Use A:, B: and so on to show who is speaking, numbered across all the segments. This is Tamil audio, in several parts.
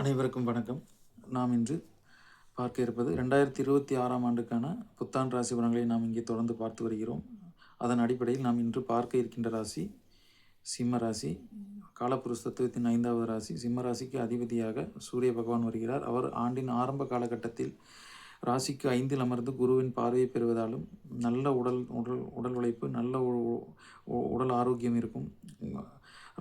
A: அனைவருக்கும் வணக்கம். நாம் இன்று பார்க்க இருப்பது ரெண்டாயிரத்தி இருபத்தி ஆறாம் ஆண்டுக்கான புத்தாண்டு ராசி பலன்களை நாம் இங்கே தொடர்ந்து பார்த்து வருகிறோம். அதன் அடிப்படையில் நாம் இன்று பார்க்க இருக்கின்ற ராசி சிம்ம ராசி காலப்புருஷ தத்துவத்தின் ஐந்தாவது ராசி. சிம்ம ராசிக்கு அதிபதியாக சூரிய பகவான் வருகிறார். அவர் ஆண்டின் ஆரம்ப காலகட்டத்தில் ராசிக்கு ஐந்தில் அமர்ந்து குருவின் பார்வையை பெறுவதாலும் நல்ல உடல் உடல் உடல் உழைப்பு நல்ல உடல் ஆரோக்கியம் இருக்கும்.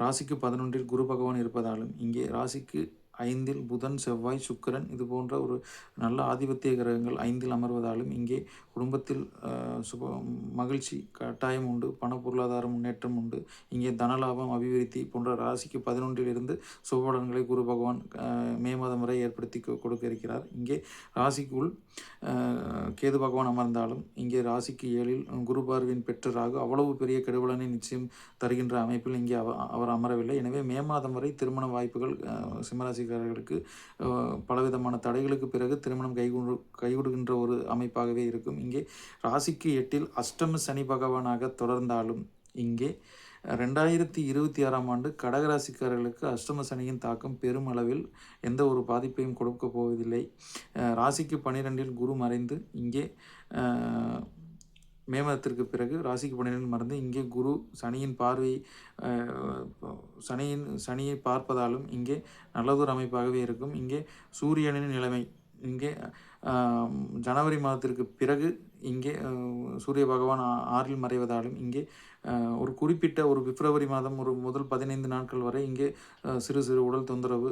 A: ராசிக்கு பதினொன்றில் குரு பகவான் இருப்பதாலும் இங்கே ராசிக்கு ஐந்தில் புதன் செவ்வாய் சுக்கரன் இது போன்ற ஒரு நல்ல ஆதிபத்திய கிரகங்கள் ஐந்தில் அமர்வதாலும் இங்கே குடும்பத்தில் சுப மகிழ்ச்சி கட்டாயம் உண்டு பண பொருளாதார முன்னேற்றம் உண்டு. இங்கே தனலாபம் அபிவிருத்தி போன்ற ராசிக்கு பதினொன்றிலிருந்து சுபபலன்களை குரு பகவான் மே மாதம் வரை ஏற்படுத்தி கொடுக்க இருக்கிறார். இங்கே ராசிக்குள் கேது பகவான் அமர்ந்தாலும் இங்கே ராசிக்கு ஏழில் குரு பார்வையின் பெற்றராக அவ்வளவு பெரிய கெடுபலனை நிச்சயம் தருகின்ற அமைப்பில் இங்கே அவர் அமரவில்லை. எனவே மே மாதம் வரை திருமண வாய்ப்புகள் சிம்மராசி ராசிக்காரர்களுக்கு பலவிதமான தடைகளுக்கு பிறகு திருமணம் கைகொண்டு கைவிடுகின்ற ஒரு அமைப்பாகவே இருக்கும். இங்கே ராசிக்கு எட்டில் அஷ்டம சனி பகவானாக தொடர்ந்தாலும் இங்கே ரெண்டாயிரத்தி இருபத்தி ஆறாம் ஆண்டு கடகராசிக்காரர்களுக்கு அஷ்டம சனியின் தாக்கம் பெரும் அளவில் எந்த ஒரு பாதிப்பையும் கொடுக்க போவதில்லை. ராசிக்கு பனிரெண்டில் குரு மறைந்து இங்கே மே மாதத்திற்கு பிறகு ராசிக்கு பன்னிரெண்டு மறந்து இங்கே குரு சனியின் பார்வை சனியின் சனியை பார்ப்பதாலும் இங்கே நல்லதொரு அமைப்பாகவே இருக்கும். இங்கே சூரியனின் நிலைமை இங்கே ஜனவரி மாதத்திற்கு பிறகு இங்கே சூரிய பகவான் ஆறில் மறைவதாலும் இங்கே ஒரு குறிப்பிட்ட ஒரு பிப்ரவரி மாதம் ஒரு முதல் பதினைந்து நாட்கள் வரை இங்கே சிறு சிறு உடல் தொந்தரவு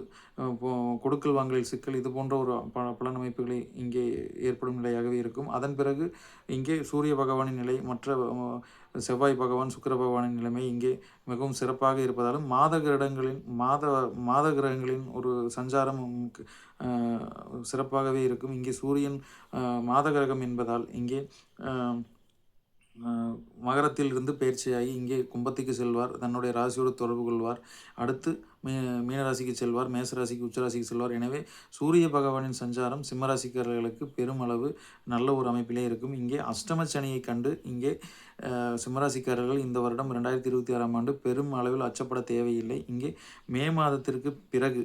A: கொடுக்கல் வாங்கலில் சிக்கல் இது போன்ற ஒரு ப பலனமைப்புகளை இங்கே ஏற்படும் நிலையாகவே இருக்கும். அதன் பிறகு இங்கே சூரிய பகவானின் நிலை மற்ற செவ்வாய் பகவான் சுக்கர பகவானின் நிலைமை இங்கே மிகவும் சிறப்பாக இருப்பதாலும் மாத கிரகங்களின் மாத மாத கிரகங்களின் ஒரு சஞ்சாரம் சிறப்பாகவே இருக்கும். இங்கே சூரியன் மாத கிரகம் என்பதால் இங்கே மகரத்தில் இருந்து பயிற்சியாகி இங்கே கும்பத்துக்கு செல்வார். தன்னுடைய ராசியோடு தொடர்பு கொள்வார். அடுத்து மீ மீனராசிக்கு செல்வார் மேசராசிக்கு உச்சராசிக்கு செல்வார். எனவே சூரிய பகவானின் சஞ்சாரம் சிம்மராசிக்காரர்களுக்கு பெருமளவு நல்ல ஒரு அமைப்பிலே இருக்கும். இங்கே அஷ்டம சனியை கண்டு இங்கே சிம்மராசிக்காரர்கள் இந்த வருடம் ரெண்டாயிரத்தி இருபத்தி ஆறாம் ஆண்டு பெரும் அளவில் அச்சப்பட தேவையில்லை. இங்கே மே மாதத்திற்கு பிறகு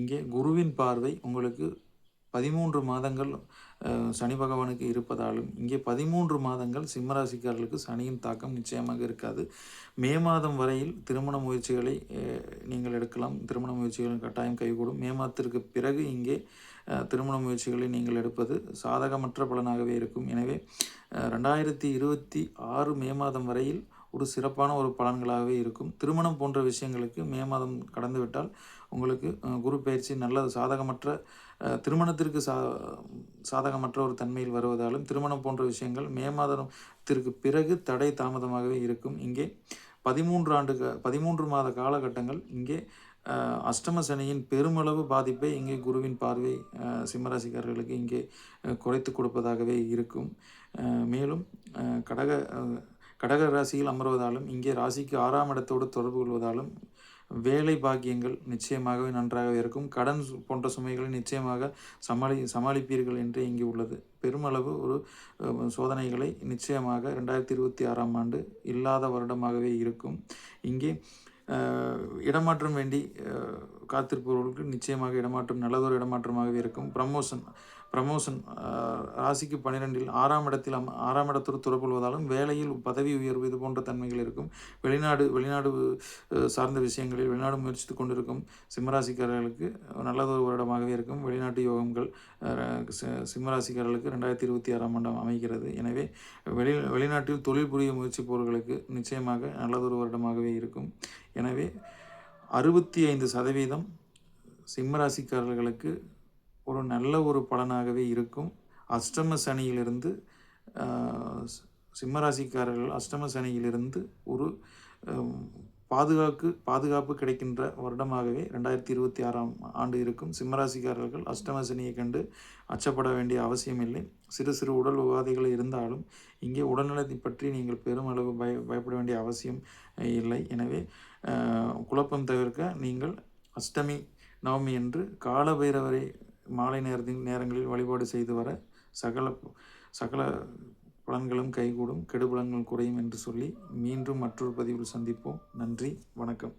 A: இங்கே குருவின் பார்வை உங்களுக்கு பதிமூன்று மாதங்கள் சனி பகவானுக்கு இருப்பதாலும் இங்கே பதிமூன்று மாதங்கள் சிம்மராசிக்காரர்களுக்கு சனியின் தாக்கம் நிச்சயமாக இருக்காது. மே மாதம் வரையில் திருமண முயற்சிகளை நீங்கள் எடுக்கலாம். திருமண முயற்சிகளின் கட்டாயம் கைகூடும். மே மாதத்திற்கு பிறகு இங்கே திருமண முயற்சிகளை நீங்கள் எடுப்பது சாதகமற்ற பலனாகவே இருக்கும். எனவே ரெண்டாயிரத்தி இருபத்தி ஆறு மே மாதம் வரையில் ஒரு சிறப்பான ஒரு பலன்களாகவே இருக்கும். திருமணம் போன்ற விஷயங்களுக்கு மே மாதம் கடந்துவிட்டால் உங்களுக்கு குரு பயிற்சி நல்ல சாதகமற்ற திருமணத்திற்கு சா சாதகமற்ற ஒரு தன்மையில் வருவதாலும் திருமணம் போன்ற விஷயங்கள் மே மாதத்திற்கு பிறகு தடை தாமதமாகவே இருக்கும். இங்கே பதிமூன்று ஆண்டு பதிமூன்று மாத காலகட்டங்கள் இங்கே அஷ்டம சனியின் பெருமளவு பாதிப்பை இங்கே குருவின் பார்வை சிம்மராசிக்காரர்களுக்கு இங்கே குறைத்து கொடுப்பதாகவே இருக்கும். மேலும் கடக கடக ராசியில் அமர்வதாலும் இங்கே ராசிக்கு ஆறாம் இடத்தோடு தொடர்பு கொள்வதாலும் வேலை பாக்கியங்கள் நிச்சயமாகவே நன்றாகவே இருக்கும். கடன் போன்ற சுமைகளை நிச்சயமாக சமாளி சமாளிப்பீர்கள் என்றே இங்கே உள்ளது. பெருமளவு ஒரு சோதனைகளை நிச்சயமாக ரெண்டாயிரத்தி இருபத்தி ஆறாம் ஆண்டு இல்லாத வருடமாகவே இருக்கும். இங்கே இடமாற்றம் வேண்டி காத்திருப்பவர்களுக்கு நிச்சயமாக இடமாற்றம் நல்லதொரு இடமாற்றமாகவே இருக்கும். ப்ரமோஷன் ப்ரமோஷன் ராசிக்கு பன்னிரெண்டில் ஆறாம் இடத்தில் அம் ஆறாம் இடத்தோடு துறப்பொள்வதாலும் வேலையில் பதவி உயர்வு இது போன்ற தன்மைகள் இருக்கும். வெளிநாடு வெளிநாடு சார்ந்த விஷயங்களில் வெளிநாடு முயற்சித்து கொண்டிருக்கும் சிம்மராசிக்காரர்களுக்கு நல்லதொரு வருடமாகவே இருக்கும். வெளிநாட்டு யோகங்கள் சிம்மராசிக்காரர்களுக்கு ரெண்டாயிரத்தி இருபத்தி ஆறாம் ஆண்டு அமைகிறது. எனவே வெளி வெளிநாட்டில் தொழில் புரிய முயற்சிப்பவர்களுக்கு நிச்சயமாக நல்லதொரு வருடமாகவே இருக்கும். எனவே அறுபத்தி ஐந்து சதவீதம் சிம்மராசிக்காரர்களுக்கு ஒரு நல்ல ஒரு பலனாகவே இருக்கும். அஷ்டம சனியிலிருந்து சிம்மராசிக்காரர்கள் அஷ்டம சனியிலிருந்து ஒரு பாதுகாப்பு பாதுகாப்பு கிடைக்கின்ற வருடமாகவே ரெண்டாயிரத்தி இருபத்தி ஆறாம் ஆண்டு இருக்கும். சிம்மராசிக்காரர்கள் அஷ்டம சனியை கண்டு அச்சப்பட வேண்டிய அவசியமில்லை. சிறு சிறு உடல் உபாதைகள் இருந்தாலும் இங்கே உடல்நலத்தை பற்றி நீங்கள் பெருமளவு பய பயப்பட வேண்டிய அவசியம் இல்லை. எனவே குழப்பம் தவிர்க்க நீங்கள் அஷ்டமி நவமி என்று காலபைரவரை மாலை நேரத்தின் நேரங்களில் வழிபாடு செய்து வர சகல சகல பலன்களும் கைகூடும் கெடுபலன்கள் குறையும் என்று சொல்லி மீண்டும் மற்றொரு பதிவில் சந்திப்போம். நன்றி வணக்கம்.